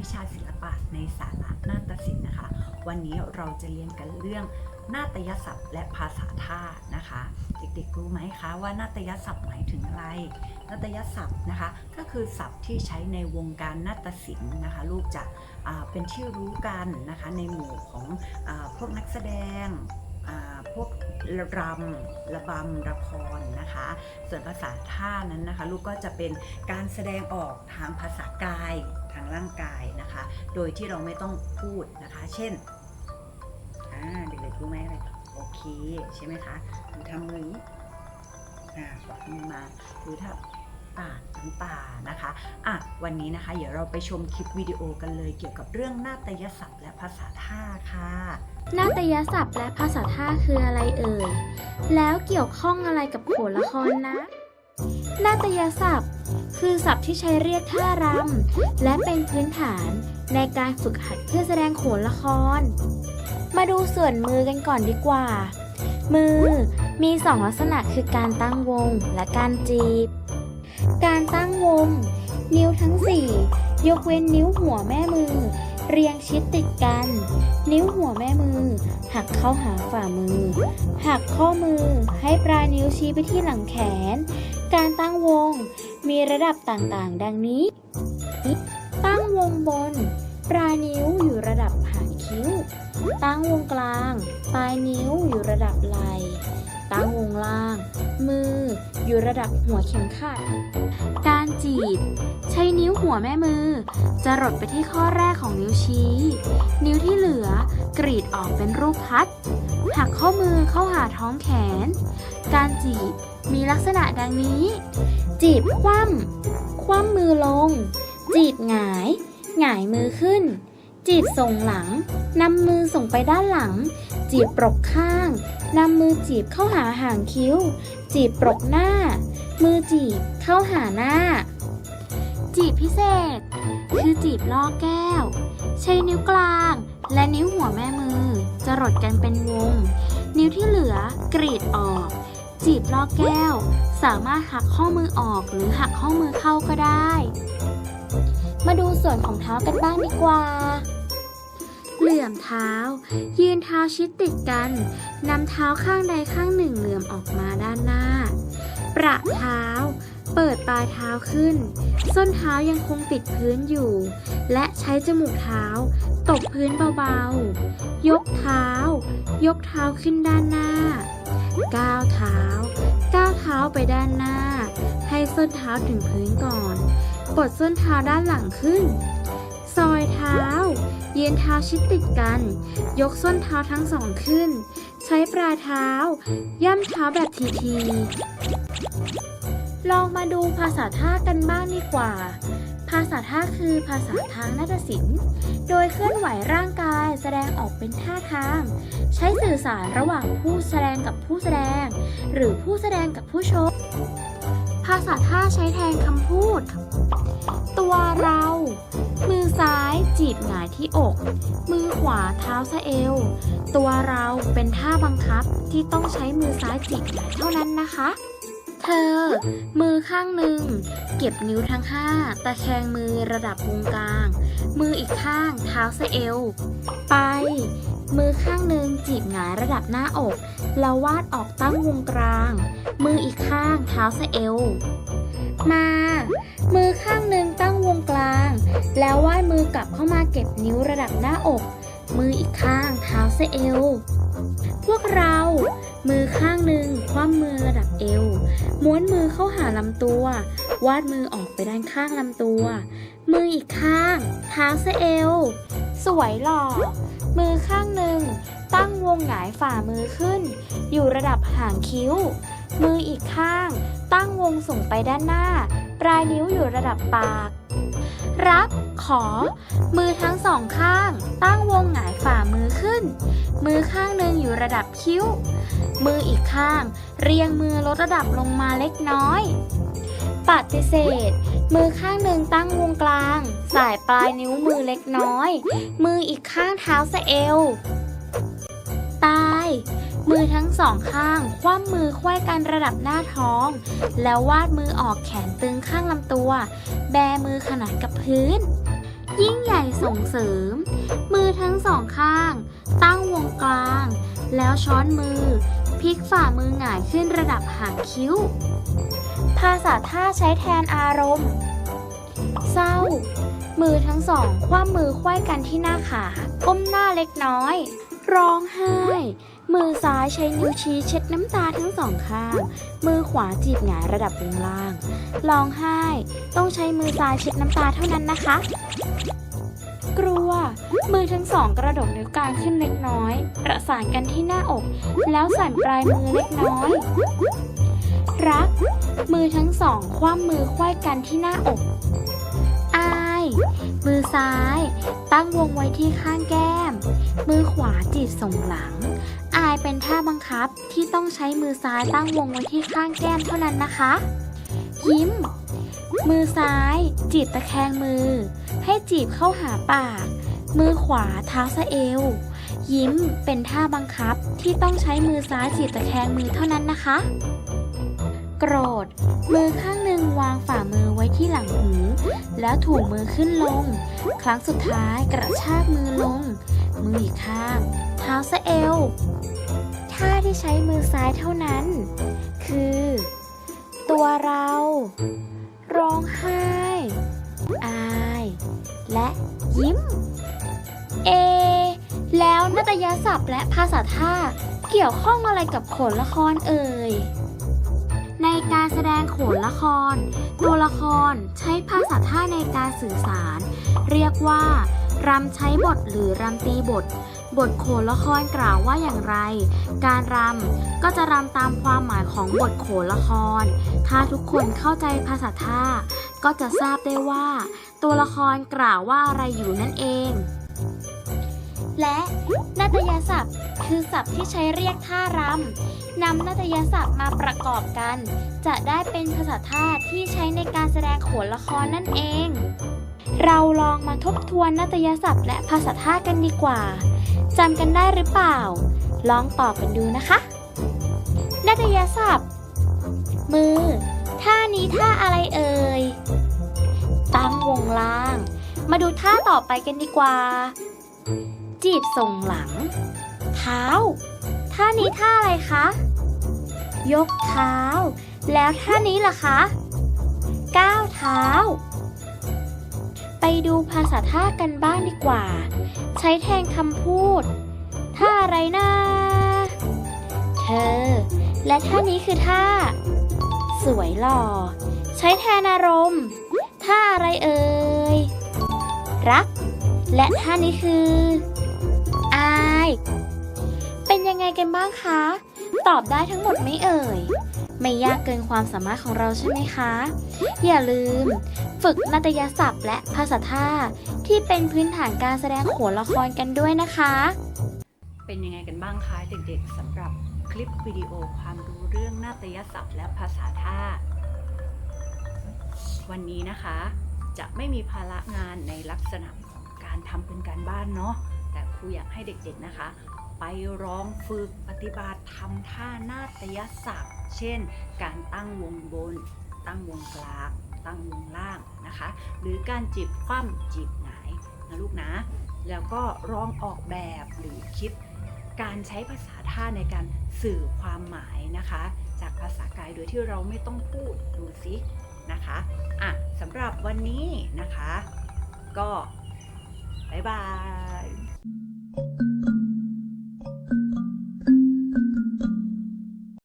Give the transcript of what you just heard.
วิชาศิลปะในสาระนาฏศิลป์นะคะ วันนี้เราจะเรียนกันเรื่องนาฏยศัพท์และภาษาท่านะคะ เด็กๆรู้ไหมคะว่านาฏยศัพท์หมายถึงอะไร นาฏยศัพท์นะคะก็คือศัพท์ที่ใช้ในวงการนาฏศิลป์นะคะ ลูกจะเป็นที่รู้กันนะคะในหมู่ของอพวกนักแสดง พวกรำระบำระครนะคะ ส่วนภาษาท่านั้นนะคะ ลูกก็จะเป็นการแสดงออกทางภาษากายทางร่างกายนะคะ โดยที่เราไม่ต้องพูดนะคะ เช่นอ่าเด็กๆรู้ไหมอะไรโอเคใช่ไหมคะหรือทำมือย่างนี้อ่ามือมาหรือถ้า ปาดน้ำตานะคะอะวันนี้นะคะ เดี๋ยวเราไปชมคลิปวิดีโอกันเลยเกี่ยวกับเรื่องนาฏยศัพท์และภาษาท่าค่ะนาฏยศัพท์และภาษาท่าคืออะไรเอ่ย แล้วเกี่ยวข้องอะไรกับโขนละครนะนาฏยศัพท์ คือศัพท์ที่ใช้เรียกท่ารำและเป็นพื้นฐานในการฝึกหัดเพื่อแสดงโขนละคร มาดูส่วนมือกันก่อนดีกว่า มือมีสองลักษณะคือการตั้งวงและการจีบ การตั้งวง นิ้วทั้งสี่ยกเว้นนิ้วหัวแม่มือ เรียงชิดติดกัน นิ้วหัวแม่มือ หักเข้าหาฝ่ามือ หักข้อมือให้ปลายนิ้วชี้ไปที่หลังแขน การตั้งวงมีระดับต่างๆ ดังนี้ ตั้งวงบน ปลายนิ้วอยู่ระดับหางคิ้ว ตั้งวงกลาง ปลายนิ้วอยู่ระดับไหล่ ตั้งวงล่าง มืออยู่ระดับหัวเข็มขัด การจีบ ใช้นิ้วหัวแม่มือ จะรดไปที่ข้อแรกของนิ้วชี้ นิ้วที่เหลือกรีดออกเป็นรูปพัด หักข้อมือเข้าหาท้องแขน การจีบมีลักษณะดังนี้ จีบคว่ำคว่ำมือลง จีบหงาย หงายมือขึ้น จีบส่งหลังนำมือส่งไปด้านหลัง จีบปรกข้าง นำมือจีบเข้าหาหางคิ้ว จีบปรกหน้า มือจีบเข้าหาหน้า จีบพิเศษ คือจีบล่อแก้ว ใช้นิ้วกลาง และนิ้วหัวแม่มือจะรดกันเป็นวง นิ้วที่เหลือกรีดออก จีบล่อแก้ว สามารถหักข้อมือออกหรือหักข้อมือเข้าก็ได้ มาดูส่วนของเท้ากันบ้างดีกว่า เหลื่อมเท้า ยืนเท้าชิดติดกันนำเท้าข้างใดข้างหนึ่งเหลื่อมออกมาด้านหน้า ประเท้า เปิดปลายเท้าขึ้น ส้นเท้ายังคงติดพื้นอยู่ และใช้จมูกเท้า ตบพื้นเบาๆ ยกเท้า ยกเท้าขึ้นด้านหน้า ก้าวเท้า ก้าวเท้าไปด้านหน้า ให้ส้นเท้าถึงพื้นก่อน กดส้นเท้าด้านหลังขึ้นซอยเท้า ยืนเท้าชิดติดกัน ยกส้นเท้าทั้งสองขึ้น ใช้ปลายเท้า ย่ำเท้าแบบทีๆลองมาดูภาษาท่ากันบ้างดีกว่า ภาษาท่าคือภาษาทางนาฏศิลป์ โดยเคลื่อนไหวร่างกายแสดงออกเป็นท่าทาง ใช้สื่อสารระหว่างผู้แสดงกับผู้แสดง หรือผู้แสดงกับผู้ชม ภาษาท่าใช้แทนคำพูด ตัวเรา ซ้ายจีบหงายที่อก มือขวาเท้าสะเอว ตัวเราเป็นท่าบังคับที่ต้องใช้มือซ้ายจีบหงายเท่านั้นนะคะ เธอ มือข้างหนึ่ง เก็บนิ้วทั้งห้าตะแคงมือระดับวงกลาง มืออีกข้างเท้าสะเอว ไป มือข้างหนึ่งจีบหงายระดับหน้าอก แล้ววาดออกตั้งวงกลาง มืออีกข้างเท้าสะเอว มา มือข้างหนึ่งตั้งวงกลาง แล้วว่าดมือกลับเข้ามาเก็บนิ้วระดับหน้าอก มืออีกข้างเท้าเสเอว พวกเรา มือข้างหนึ่งคว่ำมือระดับเอว ม้วนมือเข้าหาลำตัว วาดมือออกไปด้านข้างลำตัว มืออีกข้างเท้าเสเอว สวยหล่อ มือข้างหนึ่งตั้งวงหงายฝ่ามือขึ้น อยู่ระดับหางคิ้ว มืออีกข้าง ตั้งวงส่งไปด้านหน้า ปลายนิ้วอยู่ระดับปาก รับ ขอ มือทั้งสองข้าง ตั้งวงหงายฝ่ามือขึ้น มือข้างหนึ่งอยู่ระดับคิ้ว มืออีกข้าง เรียงมือลดระดับลงมาเล็กน้อย ปฏิเสธ มือข้างหนึ่งตั้งวงกลาง สายปลายนิ้วมือเล็กน้อย มืออีกข้างเท้าสะเอว ตาย มือทั้งสองข้าง คว่ำมือควยกันระดับหน้าท้อง แล้ววาดมือออกแขนตึงข้างลำตัว แบมือขนานกับพื้น ยิ่งใหญ่ส่งเสริม มือทั้งสองข้าง ตั้งวงกลาง แล้วช้อนมือพลิกฝ่ามือหงายขึ้นระดับหางคิ้ว ภาษาท่าใช้แทนอารมณ์ เศร้า มือทั้งสองคว่ำมือควยกันที่หน้าขา ก้มหน้าเล็กน้อย ร้องไห้ มือซ้ายใช้นิ้วชี้เช็ดน้ำตาทั้งสองข้าง มือขวาจีบหงายระดับวงล่างร้องไห้ ต้องใช้มือซ้ายเช็ดน้ำตาเท่านั้นนะคะ กลัว มือทั้งสองกระดกนิ้วกลางขึ้นเล็กน้อย ประสานกันที่หน้าอก แล้วสั่นปลายมือเล็กน้อย รัก มือทั้งสองคว่ำมือควยกันที่หน้าอกอายมือซ้าย ตั้งวงไว้ที่ข้างแก้ม มือขวาจีบส่งหลังายเป็นท่าบังคับที่ต้องใช้มือซ้ายตั้งวงไว้ที่ข้างแก้มเท่านั้นนะคะ ยิ้ม มือซ้ายจีบตะแคงมือ ให้จีบเข้าหาปาก มือขวาเท้าสะเอว ยิ้มเป็นท่าบังคับที่ต้องใช้มือซ้ายจีบตะแคงมือเท่านั้นนะคะ โกรธ มือข้างหนึ่งวางฝ่ามือไว้ที่หลังหู แล้วถูมือขึ้นลง ครั้งสุดท้ายกระชากมือลง มืออีกข้างเท้าสะเอว ท่าที่ใช้มือซ้ายเท่านั้น คือ ตัวเรา ร้องไห้ อาย และยิ้ม เอ แล้วนาฏยศัพท์และภาษาท่าเกี่ยวข้องอะไรกับโขนละครเอ่ย ในการแสดงโขนละคร ตัวละครใช้ภาษาท่าในการสื่อสาร เรียกว่า รำใช้บทหรือรำตีบท บทโขนละครกล่าวว่าอย่างไร การรำก็จะรำตามความหมายของบทโขนละคร ถ้าทุกคนเข้าใจภาษาท่า ก็จะทราบได้ว่า ตัวละครกล่าวว่าอะไรอยู่นั่นเอง และนาฏยศัพท์ คือศัพท์ที่ใช้เรียกท่ารำนำนาฏยศัพท์มาประกอบกัน จะได้เป็นภาษาท่าที่ใช้ในการแสดงโขนละครนั่นเอง เราลองมาทบทวนนาฏยศัพท์และภาษาท่ากันดีกว่าจำกันได้หรือเปล่า ลองตอบกันดูนะคะนาฏยศัพท์ มือ ท่านี้ท่าอะไรเอ่ย ตั้งวงล่าง มาดูท่าต่อไปกันดีกว่า จีบส่งหลัง เท้า ท่านี้ท่าอะไรคะ ยกเท้า แล้วท่านี้ล่ะคะ ก้าวเท้า ไปดูภาษาท่ากันบ้างดีกว่า ใช้แทนคำพูด ท่าอะไรนะเธอ และท่านี้คือท่า สวยหล่อ ใช้แทนอารมณ์ ท่าอะไรเอ่ย รัก และท่านี้คือ อาย เป็นยังไงกันบ้างคะ ตอบได้ทั้งหมดไหมเอ่ยไม่ยากเกินความสามารถของเราใช่ไหมคะ อย่าลืม ฝึกนาฏยศัพท์และภาษาท่า ที่เป็นพื้นฐานการแสดงโขนละครกันด้วยนะคะ เป็นยังไงกันบ้างคะเด็กๆสำหรับคลิปวิดีโอความรู้เรื่องนาฏยศัพท์และภาษาท่า วันนี้นะคะจะไม่มีภาระงานในลักษณะของการทำเป็นการบ้านเนาะแต่ครูอยากให้เด็กๆนะคะ ไปร้องฝึกปฏิบัติทำท่านาฏยศัพท์ เช่น การตั้งวงบน ตั้งวงกลาง ตั้งวงล่างนะคะ หรือการจีบคว่ำจีบหงายนะลูกนะ แล้วก็ร้องออกแบบหรือคิดการใช้ภาษาท่าในการสื่อความหมายนะคะ จากภาษากายโดยที่เราไม่ต้องพูดดูซินะคะอะสำหรับวันนี้นะคะ ก็ บ๊ายบาย